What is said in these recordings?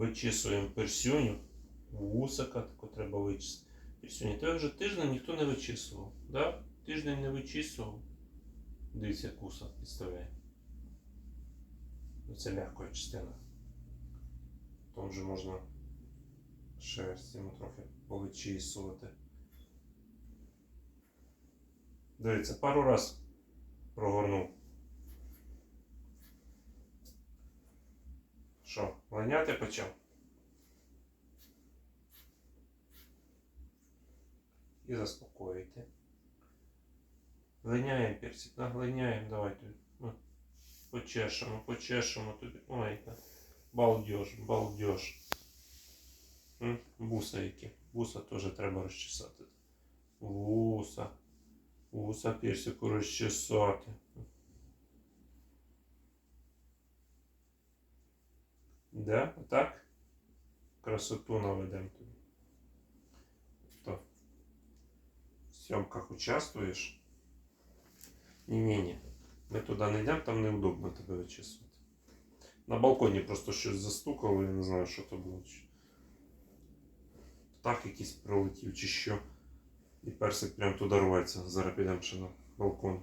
Вичісуємо персюню. Вусика таку треба вичистити. Персюні. Тебе вже тиждень ніхто не вичісував. Да? Тиждень не вичісував. Дивіться, як вуса підставляє. Ну, Це м'якою частина. Там вже можна шерсть йому трохи повичісувати. Дивіться, пару раз прогорнув. Що, ланяти почав? І заспокоїти. Глиняємо персик, да? глиняємо, давайте. Ну, Почешемо, почешемо тобі. Ой, балдеж, балдеж. М? Вуса які. Вуса теж треба розчесати. Вуса. Вуса персику розчесати. Да, отак. Красоту наведемо тобі. То. В зйомках участвуєш? Ні-ні-ні. Ми туди не йдемо, там неудобно тебе вичісувати. На балконі просто щось застукало, я не знаю, що то було. Птах якийсь прилетів чи що. І персик прям туди рветься. Зараз підемо ще на балкон.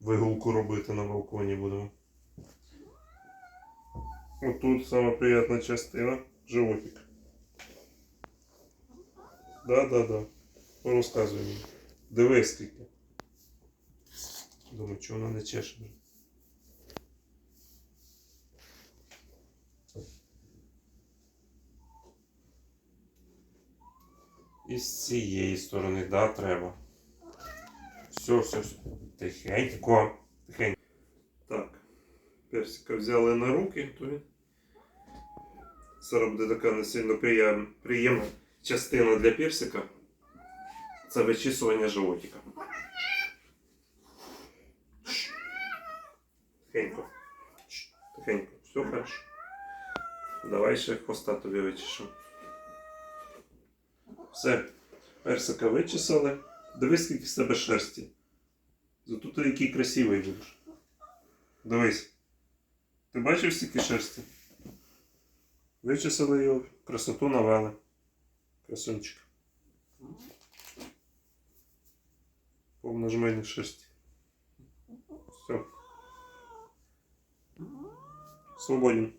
Вигулку робити на балконі будемо. Отут сама приятна частина. Животик. Да, да, да. Ну, Розказуй мені. Дивись скільки. Думаю, чого вона не чеше. І з цієї сторони, да, треба. Все, все, все. Тихенько. Тихенько. Персика взяли на руки, то він. Зараз буде така не сильно приєм... приємна частина для персика. Це вичісування животика. Тихенько. Тихенько. Все хорошо. Давай ще хвоста тобі вичешемо. Все. Персика вичесали. Дивись, скільки з тебе шерсті. Зато ти який красивий будеш. Дивись. Ти бачив стільки шерсті? Вичесали його, красоту навели. Красунчик. Повна жменя шерсті. Все. Свободен.